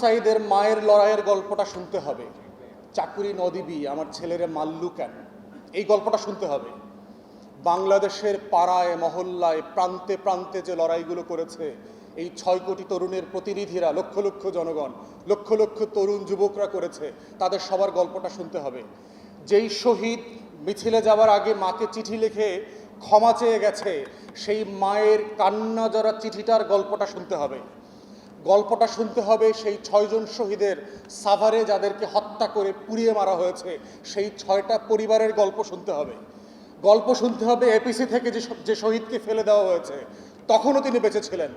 সাইদের মায়ের লড়াইয়ের গল্পটা শুনতে হবে। চাকুরি নদীবি, আমার ছেলেরে মাল্লু কেন? এই গল্পটা শুনতে হবে। বাংলাদেশের পাড়ায়, মহল্লায়, প্রান্তে প্রান্তে যে লড়াইগুলো করেছে, এই ছয় কোটি তরুণের প্রতিনিধিরা, লক্ষ লক্ষ জনগণ, লক্ষ লক্ষ তরুণ যুবকরা করেছে, তাদের সবার গল্পটা শুনতে হবে। যেই শহীদ মিছিলে যাওয়ার আগে মাকে চিঠি লিখে ক্ষমা চেয়ে গেছে, সেই মায়ের কান্না জরা চিঠিটার গল্পটা শুনতে হবে। গল্পটা শুনতে হবে সেই ছয়জন শহীদের সাভারে যাদেরকে হত্যা করে পুড়িয়ে মারা হয়েছে। সেই ছয়টা পরিবারের গল্প শুনতে হবে। গল্প শুনতে হবে এপিসি থেকে যে যে শহীদকে ফেলে দেওয়া হয়েছে। তখনও তিনি বেঁচে ছিলেন।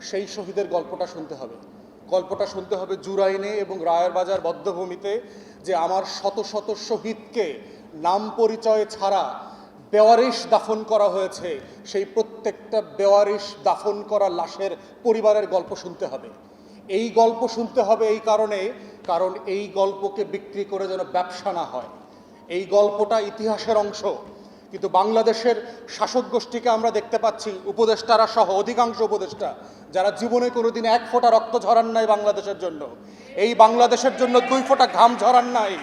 সেই শহীদের গল্পটা শুনতে হবে। গল্পটা শুনতে হবে জুরাইনে এবং রায়ের বাজার বদ্ধভূমিতে যে আমার শত শত শহীদকে নাম পরিচয় ছাড়া বেওয়ারিশ দাফন করা হয়েছে। সেই প্রত্যেকটা বেওয়ারিশ দাফন করা লাশের পরিবারের গল্প শুনতে হবে। এই গল্প শুনতে হবে এই কারণে, কারণ এই গল্পকে বিক্রি করে যেন ব্যবসা না হয়। এই গল্পটা ইতিহাসের অংশ। কিন্তু বাংলাদেশের শাসক গোষ্ঠীকে আমরা দেখতে পাচ্ছি, উপদেষ্টারা সহ অধিকাংশ উপদেষ্টা, যারা জীবনে কোনোদিন এক ফোঁটা রক্ত ঝরান নাই বাংলাদেশের জন্য। এই বাংলাদেশের জন্য দুই ফোঁটা ঘাম ঝরান নাই।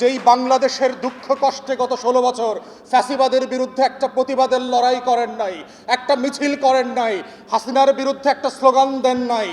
যেই বাংলাদেশের দুঃখ কষ্টে গত ষোলো বছর ফ্যাসিবাদের বিরুদ্ধে একটা প্রতিবাদের লড়াই করেন নাই, একটা মিছিল করেন নাই, হাসিনার বিরুদ্ধে একটা স্লোগান দেন নাই,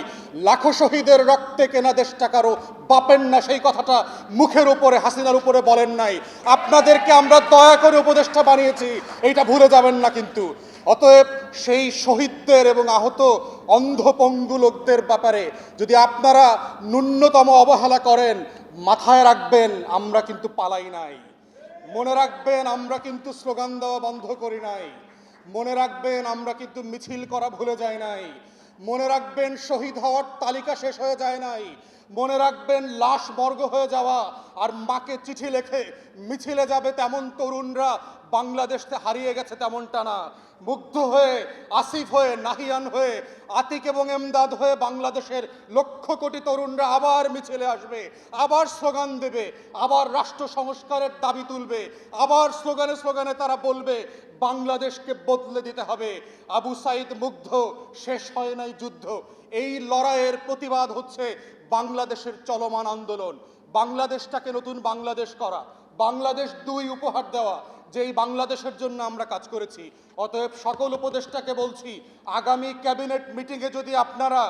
লাখো শহীদের রক্তে কেনা দেশটা কারও বাপেন না, সেই কথাটা মুখের উপরে, হাসিনার উপরে বলেন নাই। আপনাদেরকে আমরা দয়া করে উপদেষ্টা বানিয়েছি, এইটা ভুলে যাবেন না কিন্তু। অতএব সেই শহীদদের এবং আহত অন্ধপঙ্গু লোকদের ব্যাপারে যদি আপনারা ন্যূনতম অবহেলা করেন, মাথায় রাখবেন, আমরা কিন্তু পালাই নাই। মনে রাখবেন, আমরা কিন্তু স্লোগান দেওয়া বন্ধ করি নাই। মনে রাখবেন, আমরা কিন্তু মিছিল করা ভুলে যাই নাই। মনে রাখবেন, শহীদ হওয়ার তালিকা শেষ হয়ে যায় নাই। মনে রাখবেন, লাশ মর্গ হয়ে যাওয়া আর মাকে চিঠি লেখে মিছিলে যাবে তেমন তরুণরা, বাংলাদেশকে হারিয়ে গেছে তেমনটা না। মুগ্ধ হয়ে, আসিফ হয়ে, নাহিয়ান হয়ে, আতিক এবং এমদাদ হয়ে বাংলাদেশের লক্ষ কোটি তরুণরা আবার মিছিলে আসবে, আবার স্লোগান দেবে, আবার রাষ্ট্র সংস্কারের দাবি তুলবে, আবার স্লোগানে স্লোগানে তারা বলবে, বাংলাদেশকে বদলে দিতে হবে। আবু সাইদ মুগ্ধ, শেষ হয় নাই যুদ্ধ। এই লড়াইয়ের প্রতিবাদ হচ্ছে বাংলাদেশের চলমান আন্দোলন, বাংলাদেশটাকে নতুন বাংলাদেশ করা, বাংলাদেশ দুই উপহার দেওয়া, যেই বাংলাদেশের জন্য আমরা কাজ করেছি। অতএব সকল উপদেষ্টাকে বলছি, আগামী ক্যাবিনেট মিটিংয়ে যদি আপনারা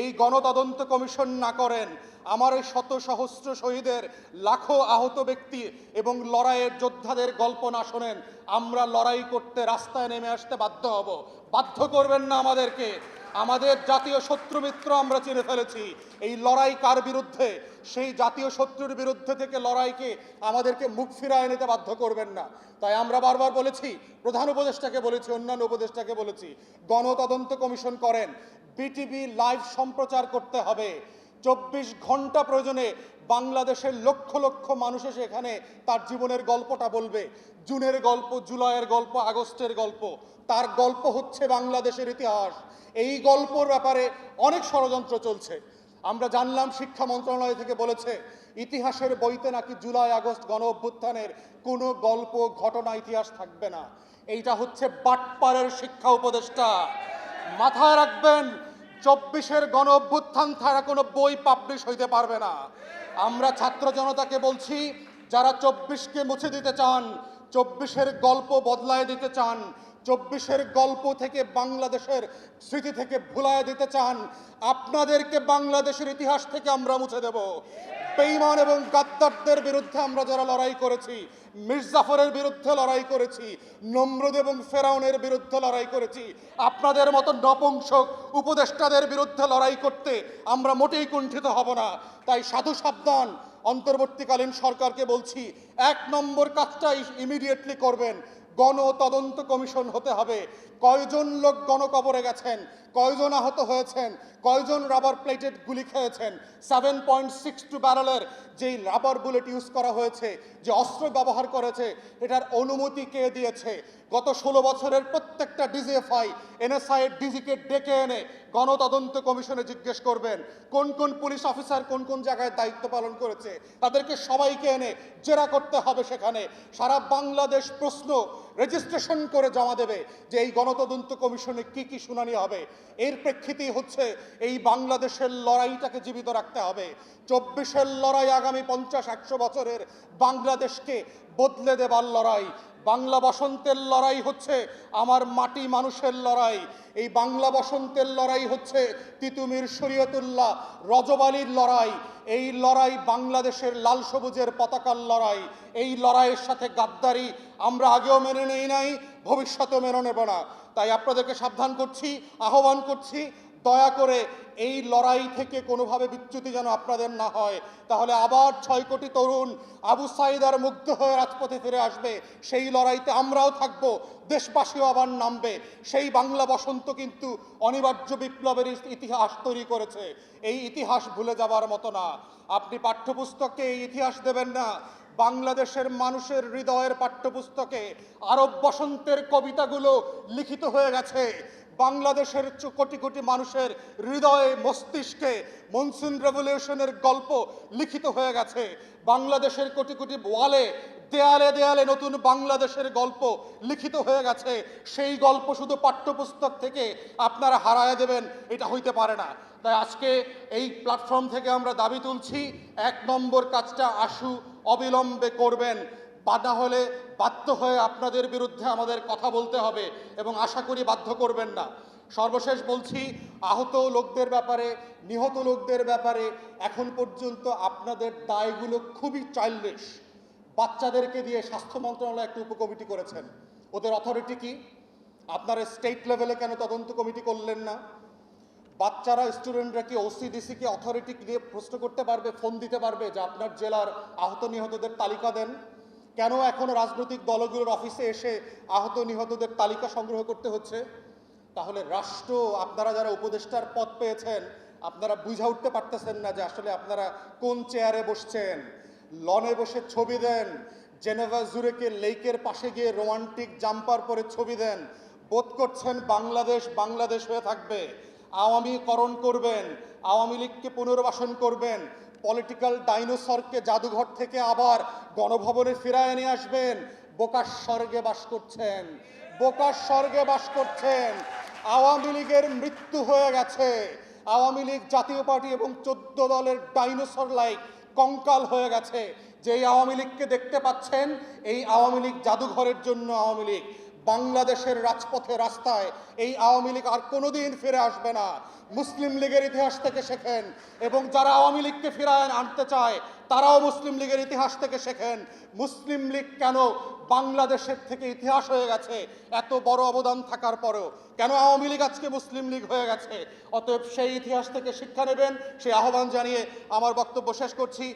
এই গণতদন্ত কমিশন না করেন, আমার এই শত সহস্র শহীদের লাখো আহত ব্যক্তি এবং লড়াইয়ের যোদ্ধাদের গল্প না শোনেন, আমরা লড়াই করতে রাস্তায় নেমে আসতে বাধ্য হব। বাধ্য করবেন না আমাদেরকে। আমাদের জাতীয় শত্রু মিত্র আমরা চিনে ফেলেছি। এই লড়াই কার বিরুদ্ধে? সেই জাতীয় শত্রুর বিরুদ্ধে থেকে লড়াইকে আমাদেরকে মুখ ফিরায় নিতে বাধ্য করবেন না। তাই আমরা বারবার বলেছি, প্রধান উপদেষ্টাকে বলেছি, অন্যান্য উপদেষ্টাকে বলেছি, গণতদন্ত কমিশন করেন, বিটিভি লাইভ সম্প্রচার করতে হবে। চব্বিশ ঘণ্টা প্রয়োজনে বাংলাদেশের লক্ষ লক্ষ মানুষ এসে এখানে তার জীবনের গল্পটা বলবে। জুনের গল্প, জুলাইয়ের গল্প, আগস্টের গল্প, তার গল্প হচ্ছে বাংলাদেশের ইতিহাস। এই গল্পর ব্যাপারে অনেক ষড়যন্ত্র চলছে। আমরা জানলাম শিক্ষা মন্ত্রণালয় থেকে বলেছে, ইতিহাসের বইতে নাকি জুলাই, আগস্ট গণ অভ্যুত্থানের কোনো গল্প, ঘটনা, ইতিহাস থাকবে না। এইটা হচ্ছে বাটপাড়ের শিক্ষা উপদেষ্টা। মাথায় রাখবেন চব্বিশের গণ অভ্যুত্থান ছাড়া কোনো বই পাবলিশ হইতে পারবে না। আমরা ছাত্র জনতাকে বলছি, যারা চব্বিশকে মুছে দিতে চান, চব্বিশের গল্প বদলায় দিতে চান চব্বিশের গল্প থেকে বাংলাদেশের স্মৃতি থেকে ভুলায় দিতে চান, আপনাদেরকে বাংলাদেশের ইতিহাস থেকে আমরা মুছে দেব। বেইমান এবং গাদ্দারদের বিরুদ্ধে আমরা যারা লড়াই করেছি, মির্জাফরের বিরুদ্ধে লড়াই করেছি, নমরুদ এবং ফেরাউনের বিরুদ্ধে লড়াই করেছি, আপনাদের মতো নপুংসক উপদেষ্টাদের বিরুদ্ধে লড়াই করতে আমরা মোটেই কুণ্ঠিত হব না। তাই সাধু সাবধান, অন্তর্বর্তীকালীন সরকারকে বলছি, এক নম্বর কাজটা ইমিডিয়েটলি করবেন গণ তদন্ত কমিশন হতে হবে। কয়জন লোক গণকবরে গেছেন? কয়জন আহত হয়েছেন? কয়জন রাবার প্লেটেড গুলি খেয়েছেন? সেভেন পয়েন্ট সিক্স টু ব্যারেলের যেই রাবার বুলেট ইউজ করা হয়েছে, যে অস্ত্র ব্যবহার করেছে, এটার অনুমতি কে দিয়েছে? গত ষোলো বছরের প্রত্যেকটা ডিজিএফআই এনএসআই ডিজিকে ডেকে এনে গণতদন্ত কমিশনে জিজ্ঞেস করবেন, কোন কোন পুলিশ অফিসার কোন কোন জায়গায় দায়িত্ব পালন করেছে? তাদেরকে সবাইকে এনে জেরা করতে হবে সেখানে। সারা বাংলাদেশ প্রশ্ন রেজিস্ট্রেশন করে জমা দেবে যে এই গণতদন্ত কমিশনে কি কি শুনানি হবে। এর প্রেক্ষিতেই হচ্ছে এই বাংলাদেশের লড়াইটাকে জীবিত রাখতে হবে। চব্বিশের লড়াই আগামী পঞ্চাশ একশো বছরের বাংলাদেশকে বদলে দেবার লড়াই। বাংলা বসন্তের লড়াই হচ্ছে আমার মাটি মানুষের লড়াই। এই বাংলা বসন্তের লড়াই হচ্ছে তিতুমির শরীয়তুল্লাহ রজবালির লড়াই। এই লড়াই বাংলাদেশের লাল সবুজের পতাকার লড়াই। এই লড়াইয়ের সাথে গাদ্দারি আমরা আগেও মেনে নেই নাই, ভবিষ্যতেও মেনে নেব না। তাই আপনাদেরকে সাবধান করছি, আহ্বান করছি দয়া করে এই লড়াই থেকে কোনোভাবে বিচ্যুতি যেন আপনাদের না হয়। তাহলে আবার ছয় কোটি তরুণ আবু সাইদার মুগ্ধ হয়ে রাজপথে ফিরে আসবে। সেই লড়াইতে আমরাও থাকব, দেশবাসীও আবার নামবে। সেই বাংলা বসন্ত কিন্তু অনিবার্য বিপ্লবের ইতিহাস তৈরি করেছে। এই ইতিহাস ভুলে যাবার মতো না। আপনি পাঠ্যপুস্তকে এই ইতিহাস দেবেন না। বাংলাদেশের মানুষের হৃদয়ের পাঠ্যপুস্তকে আরব বসন্তের কবিতাগুলো লিখিত হয়ে গেছে। বাংলাদেশের কোটি কোটি মানুষের হৃদয়ে মস্তিষ্কে মনসুন রেভলিউশনের গল্প লিখিত হয়ে গেছে। বাংলাদেশের কোটি কোটি ওয়ালে, দেয়ালে দেয়ালে নতুন বাংলাদেশের গল্প লিখিত হয়ে গেছে। সেই গল্প শুধু পাঠ্যপুস্তক থেকে আপনারা হারায় দেবেন, এটা হইতে পারে না। তাই আজকে এই প্ল্যাটফর্ম থেকে আমরা দাবি তুলছি, এক নম্বর কাজটা আশু অবিলম্বে করবেন। বাধা হলে বাধ্য হয়ে আপনাদের বিরুদ্ধে আমাদের কথা বলতে হবে এবং আশা করি বাধ্য করবেন না। সর্বশেষ বলছি, আহত লোকদের ব্যাপারে, নিহত লোকদের ব্যাপারে এখন পর্যন্ত আপনাদের দায়গুলো খুবই চাইল্ডিশ বাচ্চাদেরকে দিয়ে স্বাস্থ্য মন্ত্রণালয় একটা উপকমিটি করেছেন। ওদের অথরিটি কি? আপনারা স্টেট লেভেলে কেন তদন্ত কমিটি করলেন না? বাচ্চারা স্টুডেন্টরা কি ওসিডিসি কি অথরিটি দিয়ে প্রশ্ন করতে পারবে ফোন দিতে পারবে যে আপনার জেলার আহত নিহতদের তালিকা দেন? কেন এখনও রাজনৈতিক দলগুলোর অফিসে এসে আহত নিহতদের তালিকা সংগ্রহ করতে হচ্ছে? তাহলে রাষ্ট্র, আপনারা যারা উপদেষ্টার পদ পেয়েছেন, আপনারা বুঝা উঠতে পারতেছেন না যে আসলে আপনারা কোন চেয়ারে বসছেন। লনে বসে ছবি দেন, জেনেভা জুরেকে লেকের পাশে গিয়ে রোমান্টিক জাম্পার পরে ছবি দেন। বোধ করছেন বাংলাদেশ বাংলাদেশ হয়ে থাকবে। আওয়ামীকরণ করবেন, আওয়ামী লীগকে পুনর্বাসন করবেন পলিটিক্যাল ডাইনোসরকে জাদুঘর থেকে আবার গণভবনে ফিরায় নিয়ে আসবেন। বোকার স্বর্গে বাস করছেন। বোকার স্বর্গে বাস করছেন। আওয়ামী লীগের মৃত্যু হয়ে গেছে। আওয়ামী লীগ জাতীয় পার্টি এবং চোদ্দ দলের ডাইনোসর লাইক কঙ্কাল হয়ে গেছে। যে এই আওয়ামী লীগকে দেখতে পাচ্ছেন, এই আওয়ামী লীগ জাদুঘরের জন্য আওয়ামী লীগ। বাংলাদেশের রাজপথে রাস্তায় এই আওয়ামী লীগ আর কোনোদিন ফিরে আসবে না। মুসলিম লীগের ইতিহাস থেকে শেখেন এবং যারা আওয়ামী লীগকে ফিরায় আনতে চায়, তারাও মুসলিম লীগের ইতিহাস থেকে শেখেন। মুসলিম লীগ কেন বাংলাদেশের থেকে ইতিহাস হয়ে গেছে? এত বড় অবদান থাকার পরেও কেন আওয়ামী লীগ আজকে মুসলিম লীগ হয়ে গেছে? অতএব সেই ইতিহাস থেকে শিক্ষা নেবেন। সেই আহ্বান জানিয়ে আমার বক্তব্য শেষ করছি।